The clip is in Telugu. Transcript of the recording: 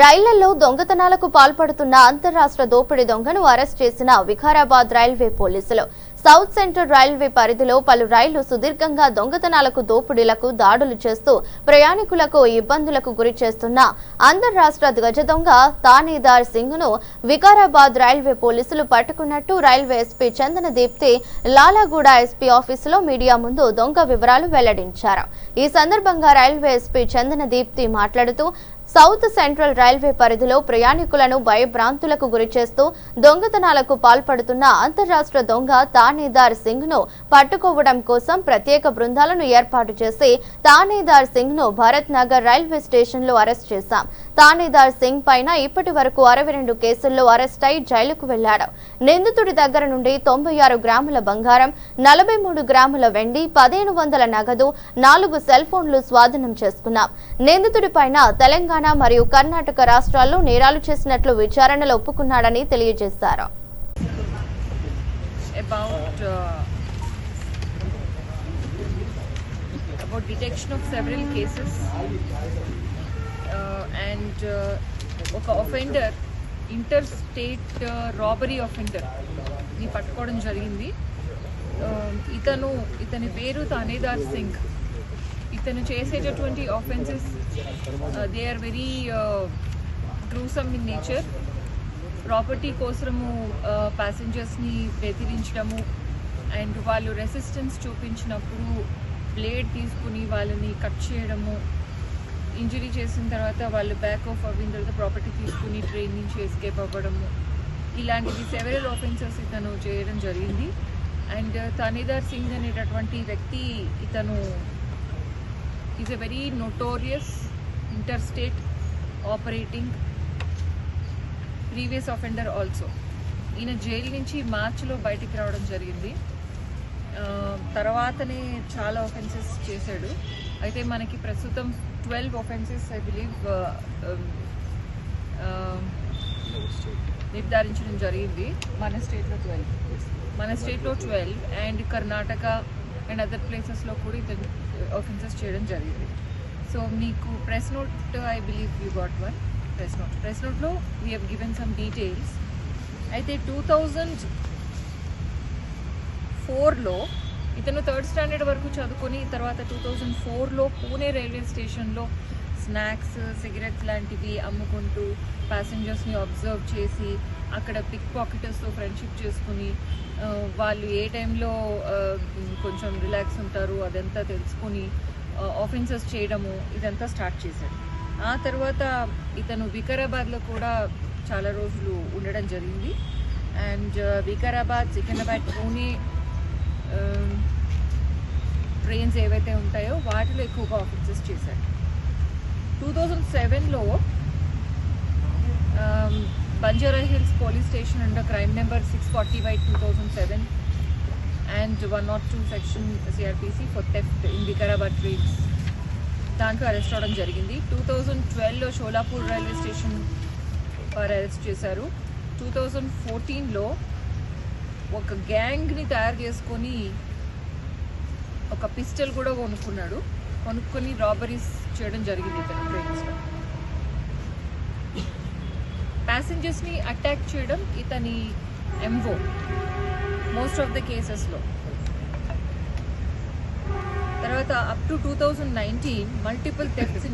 రైళ్ళలో దొంగతనాలకు పాల్పడుతున్న అంతర్రాష్ట్ర దోపిడీ దొంగను అరెస్ట్ చేసిన వికారాబాద్ రైల్వే పోలీసులు. సౌత్ సెంట్రల్ రైల్వే పరిధిలో పలు రైళ్ళు సుదీర్ఘంగా దొంగతనాలకు దోపిడీలకు దాడులు చేస్తూ ప్రయాణికులకు ఇబ్బందులకు గురి చేస్తున్న అంతర్రాష్ట్ర గజ దొంగ తానేదార్ సింగ్ను వికారాబాద్ రైల్వే పోలీసులు పట్టుకున్నట్టు railway SP Chandana Deepti Lalaguda SP ఆఫీసులో మీడియా ముందు దొంగ వివరాలు వెల్లడించారు. ఈ సందర్భంగా రైల్వే ఎస్పీ చందన దీప్తి మాట్లాడుతూ సౌత్ సెంట్రల్ రైల్వే పరిధిలో ప్రయాణికులను భయభ్రాంతులకు గురిచేస్తూ దొంగతనాలకు పాల్పడుతున్న అంతరాష్ట్ర దొంగ తానేదార్ సింగ్ను పట్టుకోవడం కోసం ప్రత్యేక బృందాలను ఏర్పాటు చేసి తానేదార్ సింగ్ను భరత్ నగర్ రైల్వే స్టేషన్లో అరెస్ట్ చేశాం. తానేదార్ సింగ్ పైన ఇప్పటి వరకు అరవై రెండు కేసుల్లో అరెస్ట్ అయి జైలుకు వెళ్ళాడు. నిందితుడి దగ్గర నుండి తొంభై ఆరు గ్రాముల బంగారం నలభై మూడు గ్రాముల వెండి పదిహేను వందల నగదు నాలుగు సెల్ ఫోన్లు స్వాధీనం చేసుకున్నాం. నిందితుడి పైన తెలంగాణ మరియు కర్ణాటక రాష్ట్రాల్లో నేరాలు చేసినట్లు విచారణలో ఒప్పుకున్నాడని తెలియజేశారు. About uh, about detection of several cases uh, and and uh, ఒక ఒఫెండర్ ఇంటర్ స్టేట్ రాబరీ ఒఫెండర్ని పట్టుకోవడం జరిగింది. Um, ఇతను ఇతని పేరు తానేదార్ సింగ్. ఇతను చేసేటటువంటి offences they are very gruesome in nature property కోసము uh, ప్యాసింజర్స్ని బెదిరించడము. అండ్ వాళ్ళు రెసిస్టెన్స్ చూపించినప్పుడు బ్లేడ్ తీసుకుని వాళ్ళని కట్ చేయడము. ఇంజరీ చేసిన తర్వాత వాళ్ళు బ్యాక్ ఆఫ్ అవ్విన తర్వాత ప్రాపర్టీ తీసుకుని ట్రైన్ నుంచి ఎస్కేప్ అవ్వడము. ఇలాంటివి సెవెరల్ ఆఫెన్సెస్ ఇతను చేయడం జరిగింది. అండ్ తనీదార్ సింగ్ అనేటటువంటి వ్యక్తి ఇతను is a very notorious interstate operating previous offender also ఈయన జైలు నుంచి మార్చిలో బయటికి రావడం జరిగింది. తర్వాతనే చాలా ఆఫెన్సెస్ చేశాడు. అయితే మనకి ప్రస్తుతం ట్వెల్వ్ ఒఫెన్సెస్ ఐ బిలీవ్ నిర్ధారించడం జరిగింది. మన స్టేట్లో ట్వెల్వ్. మన స్టేట్లో twelve and Karnataka and other ప్లేసెస్లో కూడా ఇతను ఒఫెన్సెస్ చేయడం జరిగింది. సో మీకు press note I believe you got one press note press నోట్లో we have given some details అయితే టూ థౌజండ్ ఫోర్లో ఇతను థర్డ్ స్టాండర్డ్ వరకు చదువుకొని తర్వాత టూ థౌజండ్ ఫోర్లో పూణే రైల్వే స్టేషన్లో స్నాక్స్ సిగరెట్స్ లాంటివి అమ్ముకుంటూ ప్యాసింజర్స్ని అబ్జర్వ్ చేసి అక్కడ పిక్ పాకెటర్స్తో ఫ్రెండ్షిప్ చేసుకుని వాళ్ళు ఏ టైంలో కొంచెం రిలాక్స్ ఉంటారు అదంతా తెలుసుకొని ఆఫెన్సెస్ చేయడము ఇదంతా స్టార్ట్ చేశాడు. ఆ తర్వాత ఇతను వికారాబాద్లో కూడా చాలా రోజులు ఉండడం జరిగింది. అండ్ వికారాబాద్ సికింద్రాబాద్ పూణే ట్రైన్స్ ఏవైతే ఉంటాయో వాటిలో ఎక్కువగా ఆఫీసెస్ చేశారు. టూ థౌజండ్ సెవెన్లో Banjara Hills police station under crime number six forty by two thousand seven and one not two section CRPC for theft in Vikarabad trains దాంట్లో అరెస్ట్ అవడం జరిగింది. టూ థౌజండ్ ట్వెల్వ్లో షోలాపూర్ రైల్వే స్టేషన్ వారు అరెస్ట్ చేశారు. టూ థౌజండ్ ఫోర్టీన్లో ఒక గ్యాంగ్ని తయారు చేసుకొని ఒక పిస్టల్ కూడా కొనుక్కున్నాడు. కొనుక్కొని రాబరీస్ చేయడం జరిగింది ఇతను ట్రైన్స్లో ప్యాసింజర్స్ని అటాక్ చేయడం ఇతని ఎంవో మోస్ట్ ఆఫ్ ద కేసెస్లో తర్వాత up to two thousand nineteen multiple thefts in